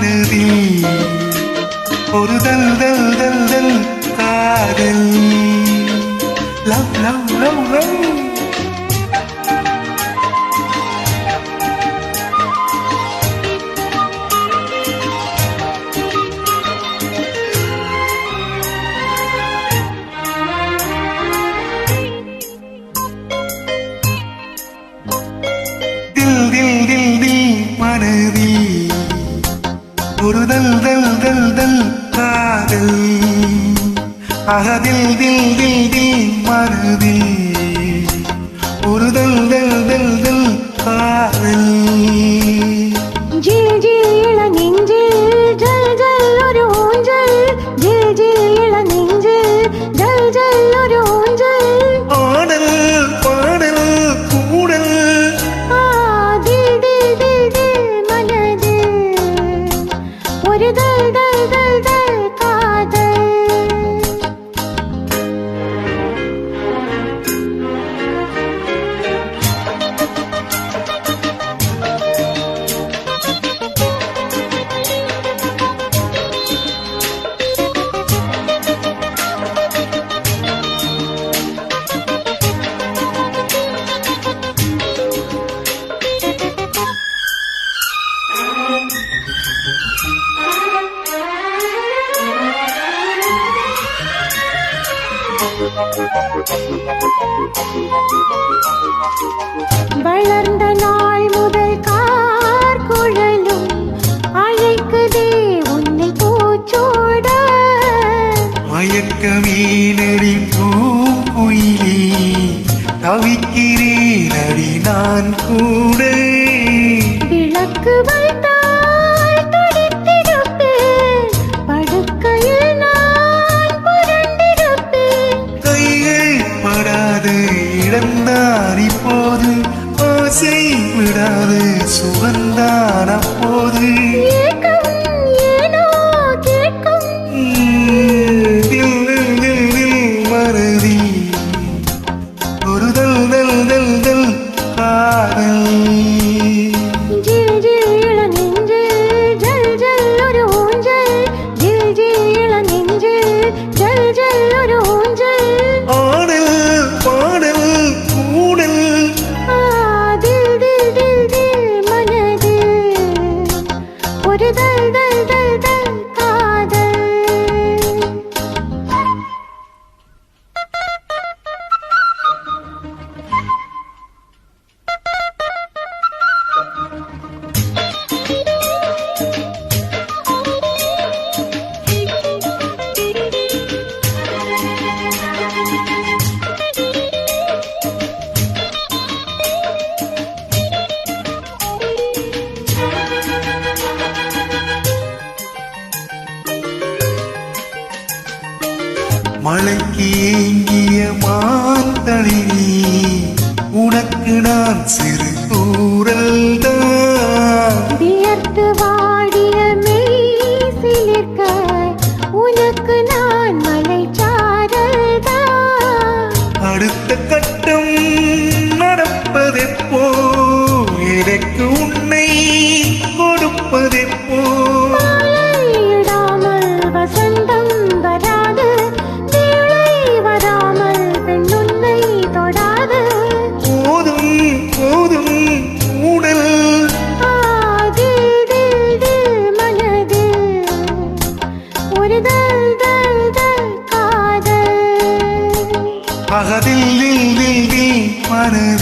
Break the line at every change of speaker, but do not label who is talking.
மனதில் ஒரு தல் தல் தல் தல் காதல். லவ் லவ் லவ் லவ் ஒரு தல் தல் தல் தல் காதல். அகதில் தில் தில் தில்
மருதில். வளர்ந்த நாள் முதல் கார் குழலும் அழைக்குதே உன்னை பூச்சோட.
மயக்க மீனடி பூயிலே தவிக்கிறேன் அடி நான் கூட.
விளக்கு வைத்த
மழைக்கு ஏங்கிய மாந்தளினி உனக்கு நான் சிறு தூரல் தான் planet